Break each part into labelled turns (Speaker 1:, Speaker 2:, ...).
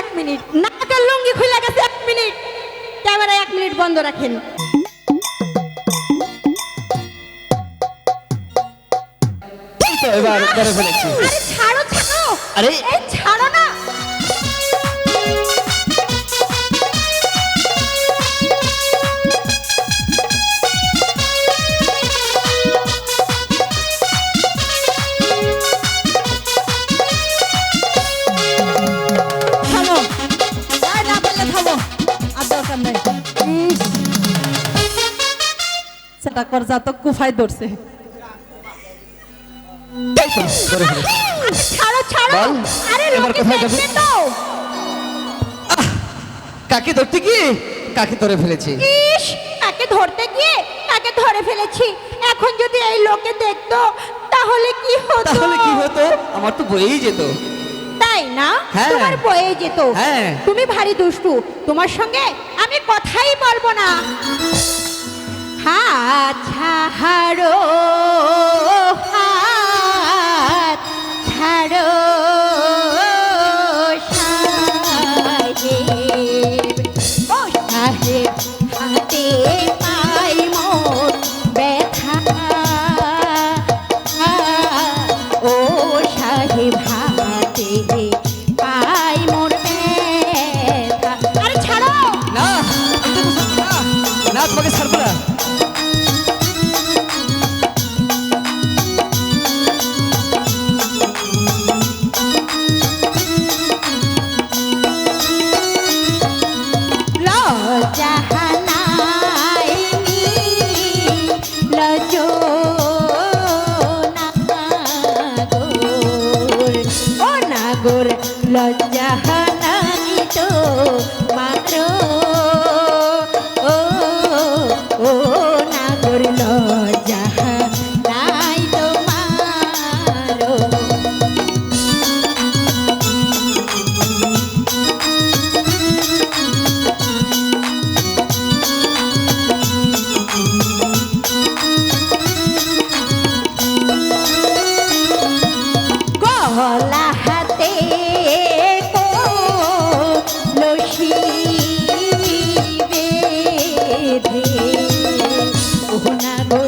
Speaker 1: এক মিনিট। নাকের লুঙ্গি খুলে গেছে এক মিনিট। ক্যামেরা এক মিনিট বন্ধ রাখেন।
Speaker 2: এবার ধরে ফেলেছি।
Speaker 1: আরে ছাড়ো ছাড়ো
Speaker 2: আরে।
Speaker 1: এই ছাড়ো না।
Speaker 2: এবার
Speaker 1: লোকে
Speaker 2: কোথায় যাবি?
Speaker 1: দেখবে তো
Speaker 2: কাকে ধরতে গিয়ে কাকে ধরে ফেলেছি?
Speaker 1: তাকে ধরতে গিয়ে তাকে ধরে ফেলেছি? এখন যদি এই লোকে দেখতো তাহলে কি হতো?
Speaker 2: তাহলে কি হতো? আমার তো বইই যেত।
Speaker 1: তাই না?
Speaker 2: হ্যাঁ।
Speaker 1: তোমার বয়ে যেত।
Speaker 2: হ্যাঁ।
Speaker 1: তুমি ভারী দুষ্টু। তোমার সঙ্গে আমি কথাই বলব না। ছাড়ো নাগর লজাহানাই তো বেধে না জহলে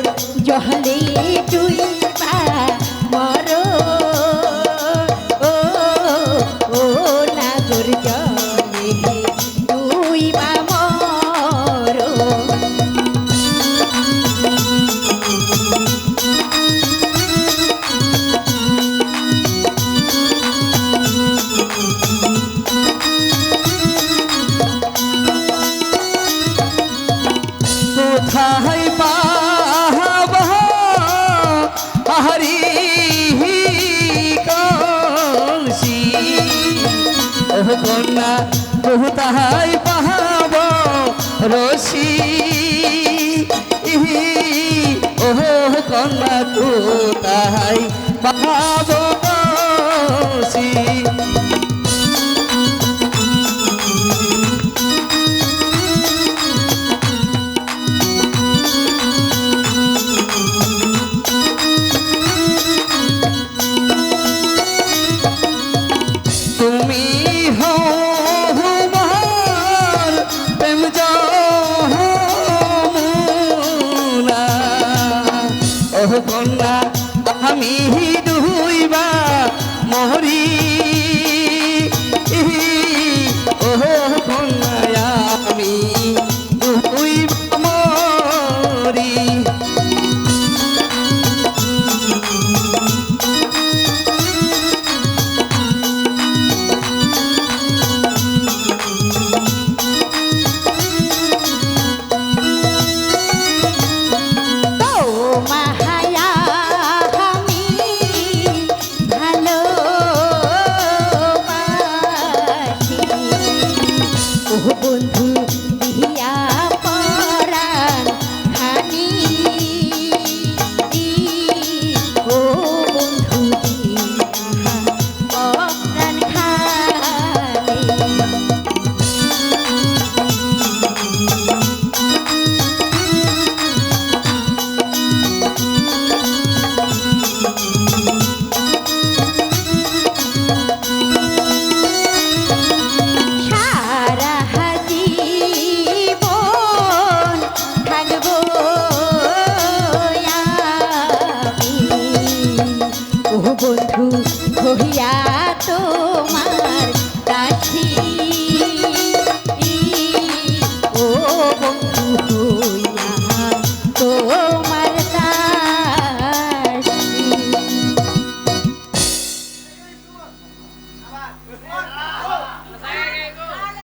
Speaker 2: কোথায় পাহাব রসি ওহ কন্যা কোথায়